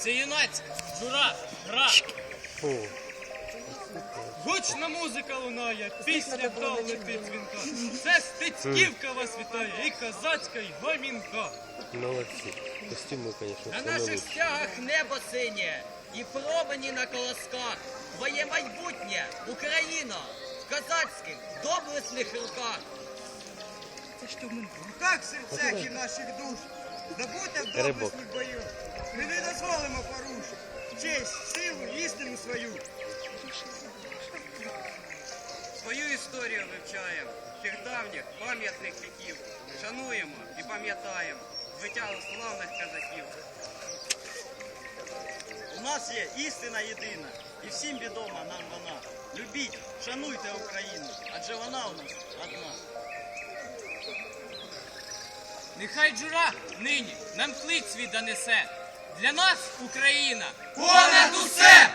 Це юнацька, жура, гра. Гучна музика лунає, пісня та летить дзвінка. Це стецьківка вас вітає, і козацька, і гомінка. молодці. Костюми, звісно, На наших стягах небо синє і промені на колосках. Твоє майбутнє, Україно, в козацьких доблесних руках. Це що ми Так серцях і наших душ. Здобуте в доблесних бою. Ми силу, істину свою. Свою історію вивчаємо, тих давніх пам'ятних віків. Шануємо і пам'ятаємо звитягу славних казаків. У нас є істина єдина, і всім відома нам вона. Любіть, шануйте Україну, адже вона у нас одна. Нехай джура нині нам клич свій донесе. Для нас Україна Понад усе!